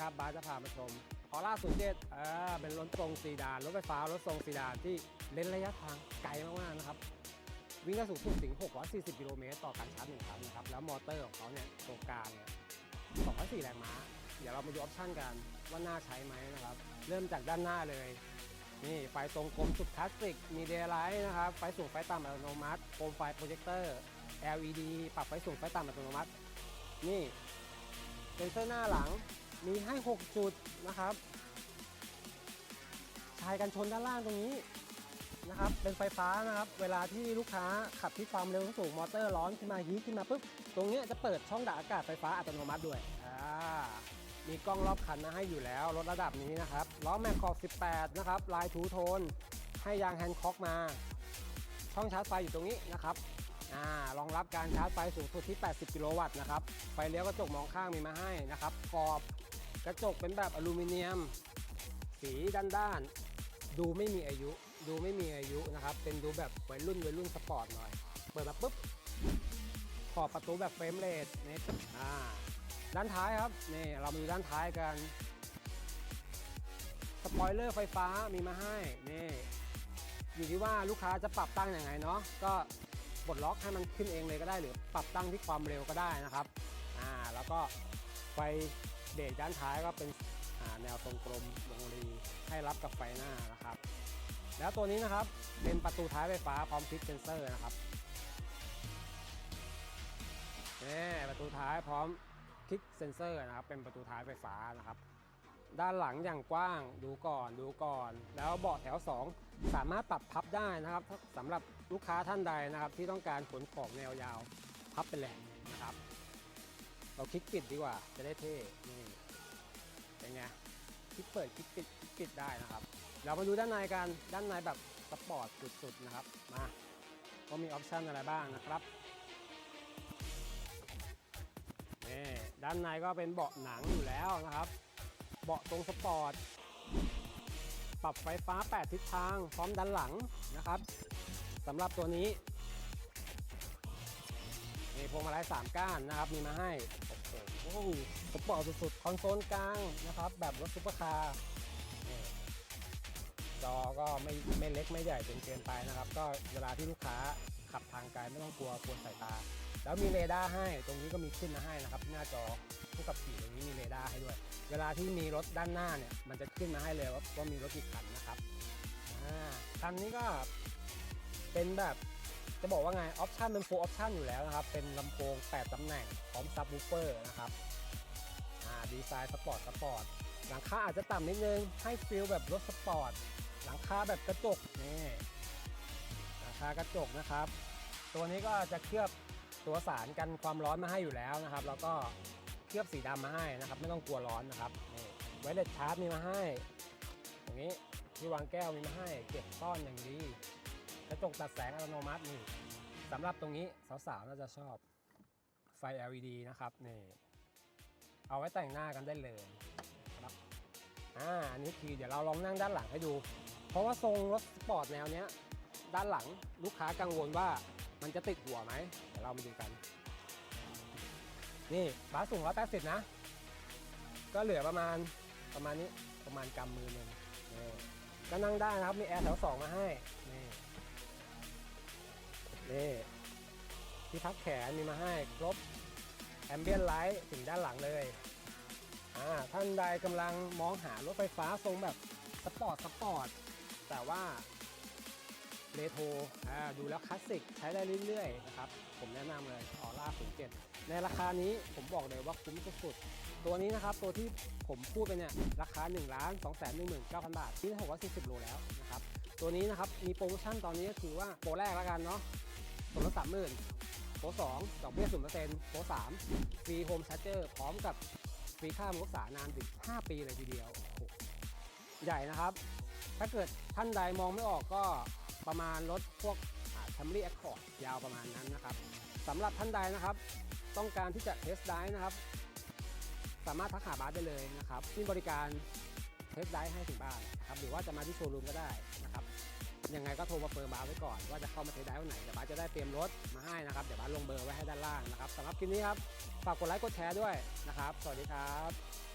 ครับบาสจะพามาชมพอล่าสุดเจ็ดเออเป็นรถทรงซีดานรถไฟฟ้ารถทรงซีดานที่เล่นระยะทางไกลมากๆนะครับ วิ่งได้สูงสุดถึง 640 กิโลเมตรต่อการชาร์จหนึ่งครั้งนะครับ แล้วมอเตอร์ของเขาเนี่ยตัวกลางเนี่ย204 แรงม้า เดี๋ยวเรามาดูออปชั่นกันว่าน่าใช้ไหมนะครับ เริ่มจากด้านหน้าเลย นี่ไฟทรงกลมสุดคลาสสิก มีเดย์ไลท์นะครับ ไฟสูงไฟต่ำอัตโนมัติ โคมไฟโปรเจคเตอร์ LED ปรับไฟสูงไฟต่ำอัตโนมัติ นี่เซ็นเซอร์หน้าหลัง มีให้ 6 จุดนะครับ ชายกันชนด้านล่างตรงนี้นะครับ เป็นไฟฟ้านะครับ เวลาที่ลูกค้าขับที่ความเร็วสูงมอเตอร์ร้อนขึ้นมาฮีทขึ้นมาปุ๊บ ตรงนี้จะเปิดช่องดักอากาศไฟฟ้าอัตโนมัติด้วยอ่ามีกล้องรอบคันมาให้อยู่แล้วลดระดับนี้นะครับ ล้อแม็กขอบ 18 นะครับ ลายทูโทน ให้ยางแฮนด์ค็อกมา ช่องชาร์จไฟอยู่ตรงนี้นะครับอ่ารองรับการชาร์จไฟสูงสุดที่ 80 กิโลวัตต์นะครับ ไฟเลี้ยวกระจกมองข้างมีมาให้นะครับขอบ กระจกเป็นแบบอลูมิเนียม สีด้านๆดูไม่มีอายุ ดูไม่มีอายุนะครับ เป็นดูแบบวัยรุ่นวัยรุ่นสปอร์ตหน่อย เปิดมาปุ๊บ ขอบประตูแบบเฟรมเรทนี่อ่า ด้านท้ายครับ นี่เรามาดูด้านท้ายกัน สปอยเลอร์ไฟฟ้ามีมาให้ นี่ อยู่ที่ว่าลูกค้าจะปรับตั้งยังไงเนาะ ก็ปลดล็อกให้มันขึ้นเองเลยก็ได้หรือปรับตั้งที่ความเร็วก็ได้นะครับ อ่า แล้วก็ไฟ เบรกด้านท้ายก็เป็นแนวตรงกลมวงรีให้รับกับไฟหน้านะครับ แล้วตัวนี้นะครับเป็นประตูท้ายไฟฟ้าพร้อมคลิกเซนเซอร์นะครับนี่ประตูท้ายพร้อมคลิกเซนเซอร์นะครับ เป็นประตูท้ายไฟฟ้านะครับ ด้านหลังอย่างกว้างดูก่อนดูก่อน แล้วเบาะแถว 2 สามารถปรับพับได้นะครับสำหรับลูกค้าท่านใดนะครับ ที่ต้องการขนของแนวยาว พับเป็นแหล่งนะครับ เราคลิกปิดดีกว่า จะได้เท่นี่เป็นไงคลิกเปิดคลิกปิดคลิกปิดได้นะครับ เรามาดูด้านในกันด้านในแบบสปอร์ตสุดๆนะครับมาก็มีออปชันอะไรบ้างนะครับนี่ด้านในก็เป็นเบาะหนังอยู่แล้วนะครับ เบาะตรงสปอร์ตปรับไฟฟ้า 8 ทิศทางพร้อมด้านหลังนะครับสำหรับตัวนี้มีพวงมาลัย3ก้านนะครับมีมาให้ สปอร์ตสุดๆ คอนโซลกลางนะครับ แบบรถซุปเปอร์คาร์นี่จอก็ไม่ไม่เล็กไม่ใหญ่จนเกินไปนะครับ ก็เวลาที่ลูกค้าขับทางไกลไม่ต้องกลัวกวนสายตา แล้วมีเรดาร์ให้ตรงนี้ก็มีขึ้นมาให้นะครับ หน้าจอผู้ขับขี่ตรงนี้มีเรดาร์ให้ด้วย เวลาที่มีรถด้านหน้าเนี่ย มันจะขึ้นมาให้เลยว่าว่ามีรถกี่คันนะครับอ่าคันนี้ก็เป็นแบบ จะบอกว่าไงออปชันเป็น full option อยู่แล้วนะครับ เป็นลำโพง 8ตำแหน่งพร้อมซับ w ูเฟอร์นะครับดีไซน์สปอร์ตสปอร์ตหลังคาอาจจะต่ำนิดนึง ให้ฟีลแบบรถสปอร์ตหลังคาแบบกระจกนี่หลังคากระจกนะครับ ตัวนี้ก็จะเคลือบตัวสารกันความร้อนมาให้อยู่แล้วนะครับ แล้วก็เคลือบสีดำมาให้นะครับ ไม่ต้องกลัวร้อนนะครับนี่ไวเลสชาร์จมีมาให้อย่างนี้ที่วางแก้วมีมาให้ เก็บซ่อนอย่างดี กระจกตัดแสงอัตโนมัตินี่สำหรับตรงนี้สาวๆน่าจะชอบไฟ LED นะครับนี่เอาไว้แต่งหน้ากันได้เลยครับอ่าอันนี้คือเดี๋ยวเราลองนั่งด้านหลังให้ดู เพราะว่าทรงรถสปอร์ตแนวเนี้ยด้านหลังลูกค้ากังวลว่ามันจะติดหัวไหมเดี๋ยวเรามาดูกัน นี่บาสสูง180นะ ก็เหลือประมาณประมาณนี้ประมาณกำมือหนึ่งนี่ก็นั่งได้นะครับ มีแอร์แถว2มาให้นี่ นี่ที่พักแขนมีมาให้ครบแอมเบียนไลท์ถึงด้านหลังเลยอ่าท่านใดกำลังมองหารถไฟฟ้าทรงแบบสปอร์ตสปอร์ตแต่ว่าเรโทรอ่าดูแล้วคลาสสิกใช้ได้เรื่อยๆนะครับผมแนะนำเลยออร่า07ในราคานี้ผมบอกเลยว่าคุ้มสุดๆตัวนี้นะครับตัวที่ผมพูดไปเนี่ยราคา 1 2 1 9 0 0 0 บาทที่640โลแล้วนะครับตัวนี้นะครับมีโปรโมชั่นตอนนี้ก็คือว่าโปรแรกแล้วกันเนาะ ตัวละสามหมื่นโปรสองดอกเบี้ยศูนย์เปอร์เซ็นต์โปรสามฟรีโฮมชาร์เจอร์พร้อมกับฟรีค่าบำรุงรักษานานถึง 5 ปีเลยทีเดียว ใหญ่นะครับ ถ้าเกิดท่านใดมองไม่ออกก็ประมาณรถพวกแคมรี่แอคคอร์ดยาวประมาณนั้นนะครับสำหรับท่านใดนะครับ ต้องการที่จะเทสได้นะครับ สามารถทักหาบาสได้เลยนะครับที่บริการเทสได้ให้ถึงบ้านครับหรือว่าจะมาที่โชว์รูมก็ได้นะครับ ยังไงก็โทรมาเฟิร์มบาร์ไว้ก่อนว่าจะเข้ามาเทได้วันไหนเดี๋ยวบาร์จะได้เตรียมรถมาให้นะครับเดี๋ยวบาร์ลงเบอร์ไว้ให้ด้านล่างนะครับสำหรับคลิปนี้ครับฝากกดไลค์กดแชร์ด้วยนะครับ สวัสดีครับ